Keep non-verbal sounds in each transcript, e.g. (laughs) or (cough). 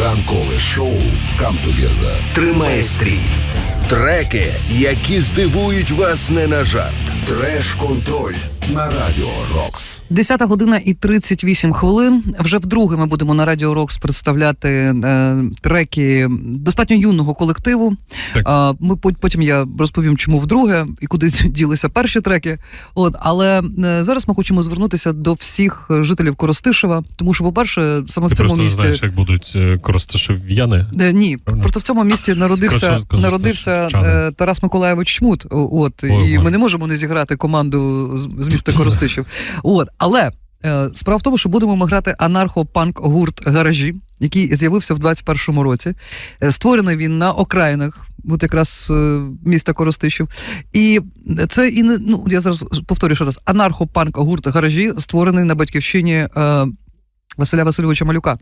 Ранкове шоу «Come Тримає стрій. Треки, які здивують вас не на жарт. Треш-контроль на Радіо Рокс. 10 година і 38 хвилин. Вже вдруге ми будемо на Радіо Рокс представляти е, треки достатньо юного колективу. А, ми потім я розповім, чому вдруге і куди (laughs) ділися перші треки. От, але е, зараз ми хочемо звернутися до всіх жителів Коростишева, тому що, по-перше, саме Ти в цьому місті. знаєш, як будуть е, коростишев'яни. Е, Ні, Правильно? просто в цьому місті народився, народився е, Тарас Миколаєвич Чмут. От Ой, і ми не можемо не зіграти команду з, з міста Коростишів. От, але е, справа в тому, що будемо ми грати анархо-панк гурт гаражі, який з'явився в 21-му році. Е, Створений він на окраїнах. От якраз е, міста Коростишів. І це і не ну я зараз повторю ще раз: анархо-панк гурт гаражі створений на батьківщині е, Василя Васильовича Малюка.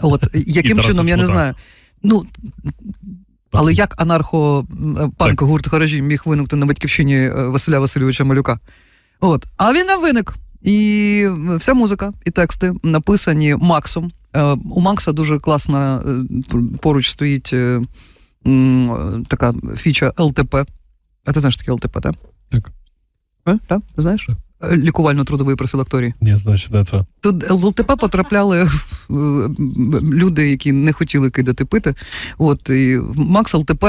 От (laughs) яким чином я не знаю. Ну але як анархо-панк гурт гаражі міг виникнути на батьківщині е, Василя Васильовича Малюка? От. А він не виник. І вся музика і тексти написані Максом. Е, У Макса дуже класна е, поруч стоїть е, така фіча ЛТП. А ти знаєш таке ЛТП, так? Так. Е, так? Знаєш? Так. Лікувально-трудової профілакторії. Ні, значить, не це. Тут ЛТП потрапляли люди, які не хотіли кидати пити. От і Макс ЛТП,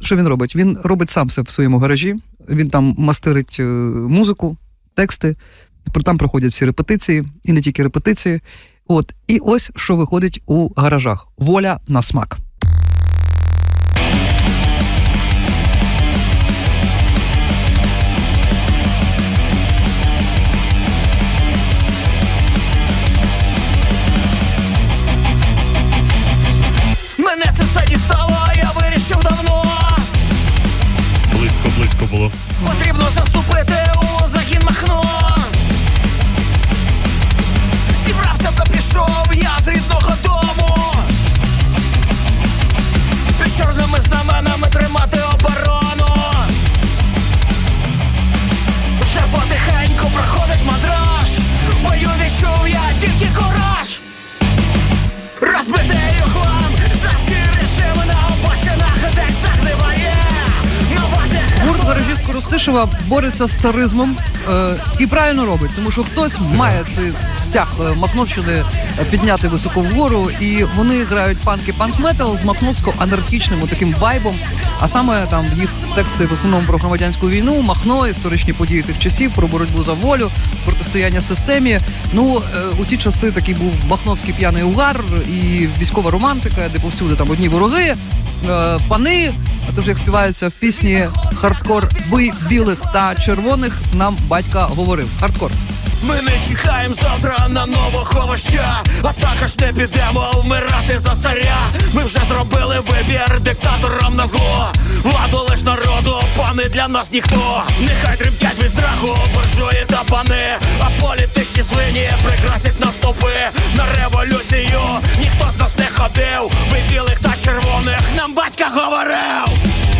що він робить? Він робить сам все в своєму гаражі. Він там мастерить е, музику, тексти. Там проходять всі репетиції, і не тільки репетиції. От, і ось що виходить у гаражах: воля на смак. Boa. Гаражі бореться з царизмом е, і правильно робить, тому що хтось має цей стяг е, Махновщини е, підняти високо вгору, і вони грають панки панк метал з махновсько-анархічним таким вайбом. А саме там їх тексти в основному про громадянську війну, Махно, історичні події тих часів, про боротьбу за волю, протистояння системі. Ну е, у ті часи такий був махновський п'яний угар і військова романтика, де повсюди там одні вороги. Е, Пани, а то ж як співається в пісні Хардкор бий білих та червоних нам батька говорив. Хардкор. Ми не чекаємо завтра на нового вождя, а також не підемо вмирати за царя. Ми вже зробили вибір диктаторам на зло. Владу лиш народу, пани для нас ніхто. Нехай тремтять від страху, буржуї та пани, а політичні свині прикрасять на стовпи на революцію. Ніхто з нас не ходив, ви білих та червоних нам батька говорив.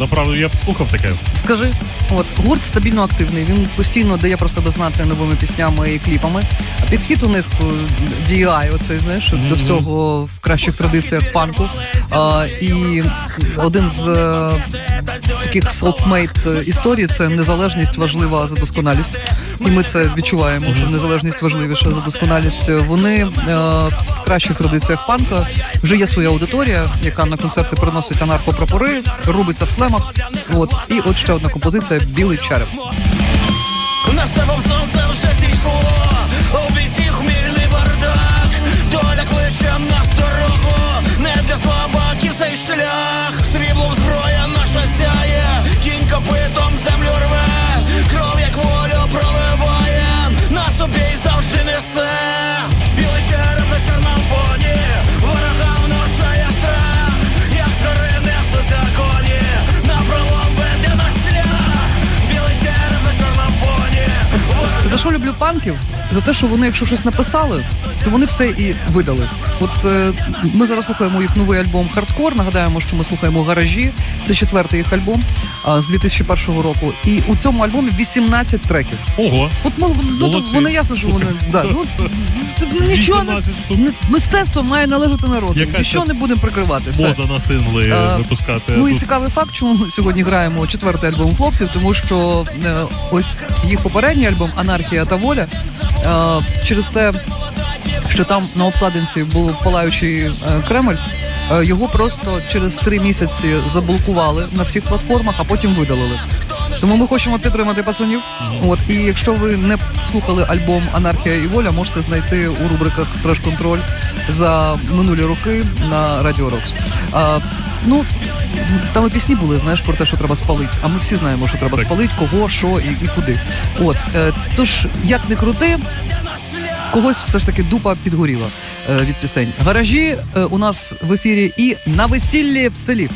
Направду, я б слухав таке. Скажи, от гурт стабільно активний. Він постійно дає про себе знати новими піснями і кліпами. А підхід у них е, DI, оцей знаєш, до всього в кращих традиціях панку. А, і один з е, таких self-made історій це незалежність важлива за досконалість. І ми це відчуваємо, що незалежність важливіша за досконалість. Вони е, в кращих традиціях панка вже є своя аудиторія, яка на концерти приносить анархопрапори, робиться в слемах. От і от ще одна композиція Білий череп. На себе сонце вже зійшло У бійці хмільний бардак Доля кличе нас панків? За те, що вони, якщо щось написали, то вони все і видали. От е, ми зараз слухаємо їх новий альбом Хардкор. Нагадаємо, що ми слухаємо гаражі. Це четвертий їх альбом а, з 2001 року. І у цьому альбомі 18 треків. Ого. От мол, ну, то Молодці. вони ясно, що вони да, ну, т- ну, нічого не 18 штук. не- мистецтво має належати народу. Яка Нічого не будемо прикривати. Все. Мода на сингли Е, випускати. Ну і Тут цікавий факт, чому ми сьогодні граємо четвертий альбом хлопців, тому що е, ось їх попередній альбом Анархія та воля е, через те, що там на обкладинці був палаючий е, Кремль. е, Його просто через три місяці заблокували на всіх платформах, а потім видалили. Тому ми хочемо підтримати пацанів. От і якщо ви не слухали альбом Анархія і воля, можете знайти у рубриках Краш Контроль за минулі роки на Радіо Рокс. Ну там і пісні були, знаєш, про те, що треба спалити. А ми всі знаємо, що треба спалити, кого, що і, і куди. От е, тож, як не крути, когось все ж таки дупа підгоріла е, від пісень. Гаражі е, у нас в ефірі і на весіллі в селі.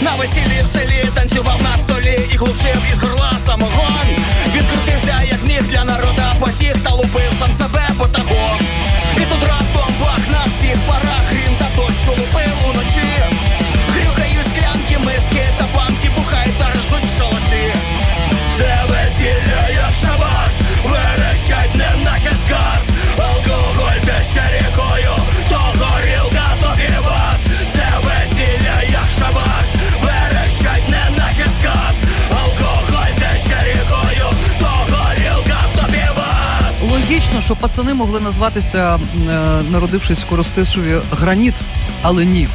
На весіллі в селі танцював на столі і глушив із горла самогон. Відкрутився, як міг для народа потіг та лупив сам себе що пацани могли назватися, е, народившись в Коростишеві, граніт, але ні.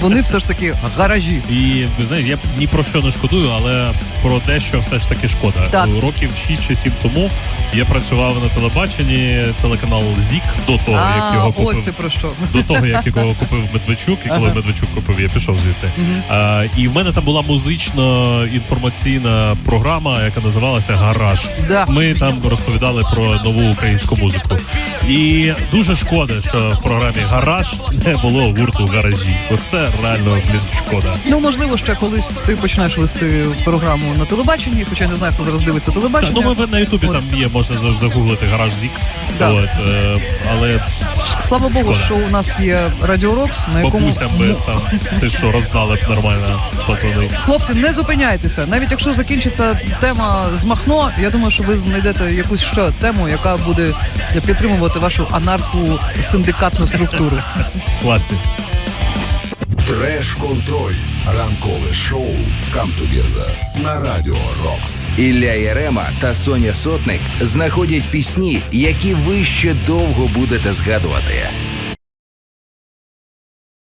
Вони все ж таки гаражі. І ви знаєте, я ні про що не шкодую, але про дещо все ж таки шкода. Так. Років 6 чи 7 тому я працював на телебаченні, телеканал ЗІК до того, як А, його ось ти про що. До того, як його купив Медведчук, і коли Ага. Медведчук купив, я пішов звідти. Мгм. А, і в мене там була музично інформаційна програма, яка називалася Гараж. Да. Ми там розповідали про нову українську музику. І дуже шкода, що в програмі Гараж не було гурту гаражі. Оце реально блін шкода. Ну, можливо, ще колись ти почнеш вести програму на телебаченні, хоча я не знаю, хто зараз дивиться Так, телебачення. ну ми на Ютубі От. там є, можна загуглити гараж Зік. Да. От, е, але Слава Богу, Шкода. що у нас є Радіо Рокс, на якому бабусям би там ти що роздали б нормально пацани. хлопці, не зупиняйтеся. Навіть якщо закінчиться тема з Махно, я думаю, що ви знайдете якусь ще тему, яка буде підтримувати вашу анарху синдикатну структуру. Класні. Треш-контроль. Ранкове шоу «Come на Радіо Рокс. Ілля Ярема та Соня Сотник знаходять пісні, які ви ще довго будете згадувати.